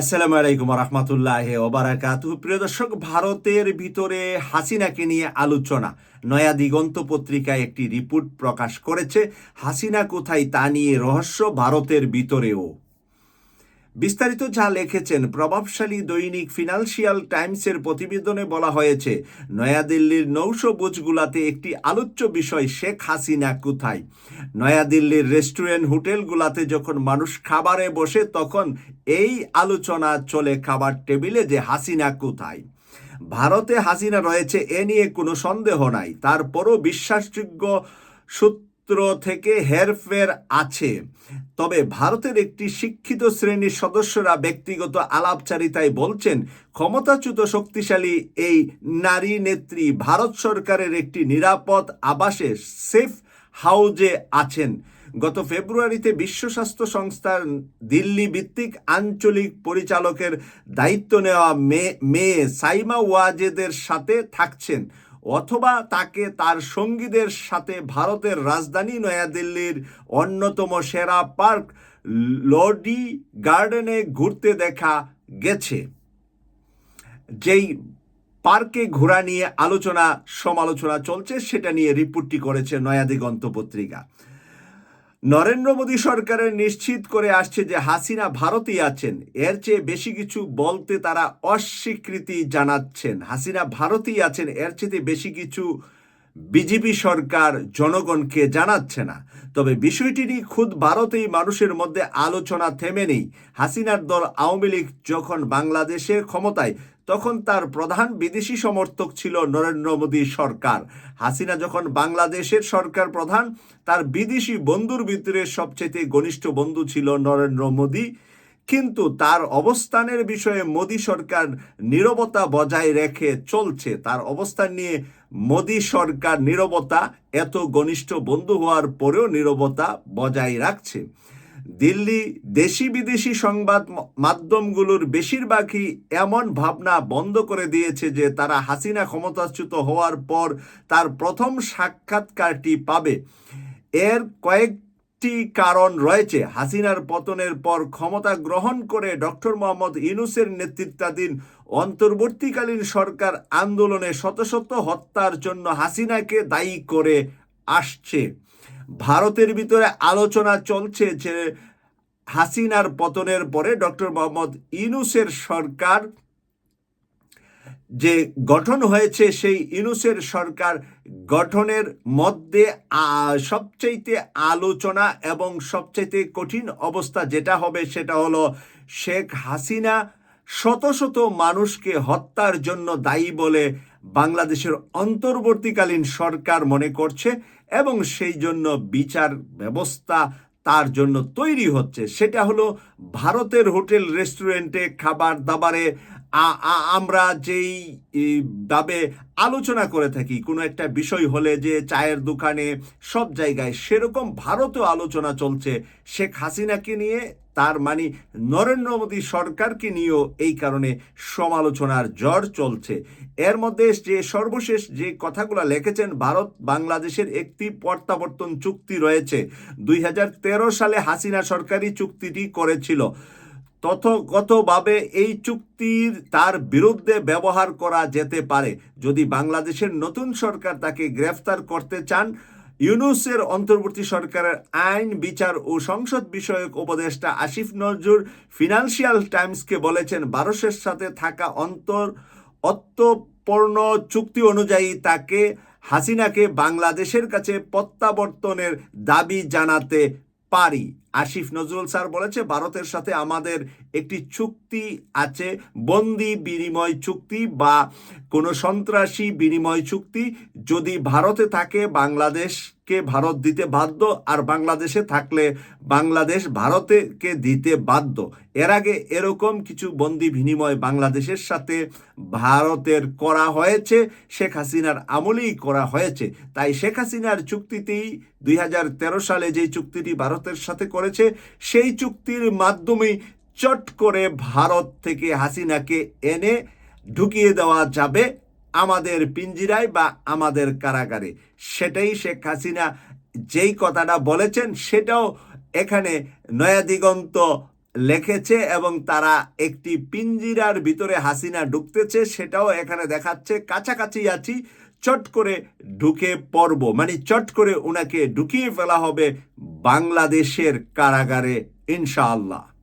আসসালামু আলাইকুম রহমতুল্লাহ ওবারাকাত প্রিয় দর্শক, ভারতের ভিতরে হাসিনাকে নিয়ে আলোচনা। নয়া দিগন্ত পত্রিকায় একটি রিপোর্ট প্রকাশ করেছে। হাসিনা কোথায় তা নিয়ে রহস্য ভারতের ভিতরেও। বিস্তারিত যা লিখেছেন প্রভাবশালী দৈনিক ফিনান্সিয়াল টাইমসের প্রতিবেদনে বলা হয়েছে, নয়াদিল্লির নৌশোবুজগুলাতে একটি আলোচ্য বিষয়, শেখ হাসিনা কোথায়? নয়াদিল্লির রেস্টুরেন্ট হোটেলগুলাতে যখন মানুষ খাবারে বসে, তখন এই আলোচনা চলে খাবার টেবিলে যে হাসিনা কোথায়? ভারতে হাসিনা রয়েছে, এ নিয়ে কোনো সন্দেহ নাই। তারপরও বিশ্বাসযোগ্য সূত্র থেকে হেরফের আছে। তবে ভারতের একটি শিক্ষিত শ্রেণির সদস্যরা ব্যক্তিগত আলাপচারিতায় বলছেন, ক্ষমতাচ্যুত শক্তিশালী এই নারী নেত্রী ভারত সরকারের একটি নিরাপদ আবাসে সেফ হাউজে আছেন। গত ফেব্রুয়ারিতে বিশ্ব স্বাস্থ্য সংস্থার দিল্লি ভিত্তিক আঞ্চলিক পরিচালকের দায়িত্ব নেওয়া মেয়ে সাইমা ওয়াজেদের সাথে থাকছেন। অথবা তাকে তার সঙ্গীদের সাথে ভারতের রাজধানী নয়াদিল্লির অন্যতম সেরা পার্ক লডি গার্ডেনে ঘুরতে দেখা গেছে। যেই পার্কে ঘোরা নিয়ে আলোচনা সমালোচনা চলছে, সেটা নিয়ে রিপোর্টটি করেছে নয়াদিগন্ত পত্রিকা। নরেন্দ্র মোদী সরকারের নিশ্চিত করে আসছে যে হাসিনা ভারতেই আছেন। এর চেয়ে বেশি কিছু বলতে তারা অস্বীকৃতি জানাচ্ছেন। হাসিনা ভারতেই আছেন, এর চেয়ে বেশি কিছু বিজেপি সরকার জনগণকে জানাচ্ছে না। তবে বিষয়টি নিয়ে খুদ ভারতেই মানুষের মধ্যে আলোচনা থেমে নেই। হাসিনার দল আওয়ামী লীগ যখন বাংলাদেশের ক্ষমতায় তখন তার প্রধান বিদেশি সমর্থক ছিল নরেন্দ্র মোদী সরকার। হাসিনা যখন বাংলাদেশের সরকার প্রধান, তার বিদেশি বন্ধুর ভিতরে সবচেয়ে ঘনিষ্ঠ বন্ধু ছিল নরেন্দ্র মোদী। কিন্তু তার অবস্থানের বিষয়ে মোদী সরকার নীরবতা বজায় রেখে চলছে। তার অবস্থান নিয়ে মোদী সরকার নীরবতা, এত ঘনিষ্ঠ বন্ধু হওয়ার পরেও নীরবতা বজায় রাখছে। দিল্লি দেশি বিদেশি সংবাদ মাধ্যমগুলোর বেশিরভাগই এমন ভাবনা বন্ধ করে দিয়েছে যে তারা হাসিনা ক্ষমতাচ্যুত হওয়ার পর তার প্রথম সাক্ষাৎকারটি পাবে। এর কয়েকটি কারণ রয়েছে। হাসিনার পতনের পর ক্ষমতা গ্রহণ করে ডক্টর মোহাম্মদ ইনুসের নেতৃত্বাধীন অন্তর্বর্তীকালীন সরকার আন্দোলনে শত শত হত্যার জন্য হাসিনাকে দায়ী করে আসছে। ভারতের ভিতরে আলোচনা চলছে যে হাসিনার পতনের পরে ডক্টর মোহাম্মদ ইনুসের সরকার যে গঠন হয়েছে, সেই ইনুসের সরকার গঠনের মধ্যে সবচাইতে আলোচনা এবং সবচাইতে কঠিন অবস্থা যেটা হবে সেটা হলো শেখ হাসিনা শত শত মানুষকে হত্যার জন্য দায়ী বলে বাংলাদেশের অন্তর্বর্তীকালীন সরকার মনে করছে। এবং সেই জন্য বিচার ব্যবস্থা তার জন্য তৈরি হচ্ছে। সেটা হলো ভারতের হোটেল, রেস্টুরেন্টে, খাবার দাবারে আমরা যেই ভাবে আলোচনা করে থাকি, কোনো একটা বিষয় হলে যে চায়ের দোকানে সব জায়গায় সেরকম ভারতেও আলোচনা চলছে, শেখ হাসিনাকে নিয়ে, তার মানে নরেন্দ্র মোদী সরকারকে নিয়েও এই কারণে সমালোচনার জ্বর চলছে। এর মধ্যে যে সর্বশেষ যে কথাগুলো লিখেছেন, ভারত বাংলাদেশের একটি প্রত্যাবর্তন চুক্তি রয়েছে। দুই হাজার তেরো সালে হাসিনা সরকারি চুক্তিটি করেছিল। তথগতভাবে এই চুক্তির তার বিরুদ্ধে ব্যবহার করা যেতে পারে। যদি বাংলাদেশের নতুন সরকার তাকে গ্রেফতার করতে চান, ইউনুসের অন্তর্বর্তী সরকারের আইন, বিচার ও সংসদ বিষয়ক উপদেষ্টা আসিফ নজরুল ফিনান্সিয়াল টাইমসকে বলেছেন ভারতের সাথে থাকা অন্তর অত্যপূর্ণ চুক্তি অনুযায়ী তাকে হাসিনাকে বাংলাদেশের কাছে প্রত্যাবর্তনের দাবি জানাতে পারি। আসিফ নজরুল স্যার বলেছে, ভারতের সাথে আমাদের একটি চুক্তি আছে, বন্দি বিনিময় চুক্তি বা কোনো সন্ত্রাসী বিনিময় চুক্তি। যদি ভারতে থাকে, বাংলাদেশকে ভারত দিতে বাধ্য, আর বাংলাদেশে থাকলে বাংলাদেশ ভারতেকে দিতে বাধ্য। এর আগে এরকম কিছু বন্দি বিনিময় বাংলাদেশের সাথে ভারতের করা হয়েছে, শেখ হাসিনার আমলেই করা হয়েছে। তাই শেখ হাসিনার চুক্তিতেই দুই সালে যে চুক্তিটি ভারতের সাথে করেছে, সেই চুক্তির মাধ্যমে চট করে ভারত থেকে হাসিনাকে এনে ঢুকিয়ে দেওয়া যাবে আমাদের পিঞ্জিরায় বা আমাদের কারাগারে। সেটাই শেখ হাসিনা যেই কথাটা বলেছেন, সেটাও এখানে নয়া দিগন্ত লেখেছে এবং তারা একটি পিঞ্জিরার ভিতরে হাসিনা ঢুকতেছে, সেটাও এখানে দেখাচ্ছে। কাছাকাছি আছি চট করে ঢুকে পড়ব। মানে চট করে ওনাকে ঢুকিয়ে ফেলা হবে বাংলাদেশের কারাগারে ইনশাআল্লাহ।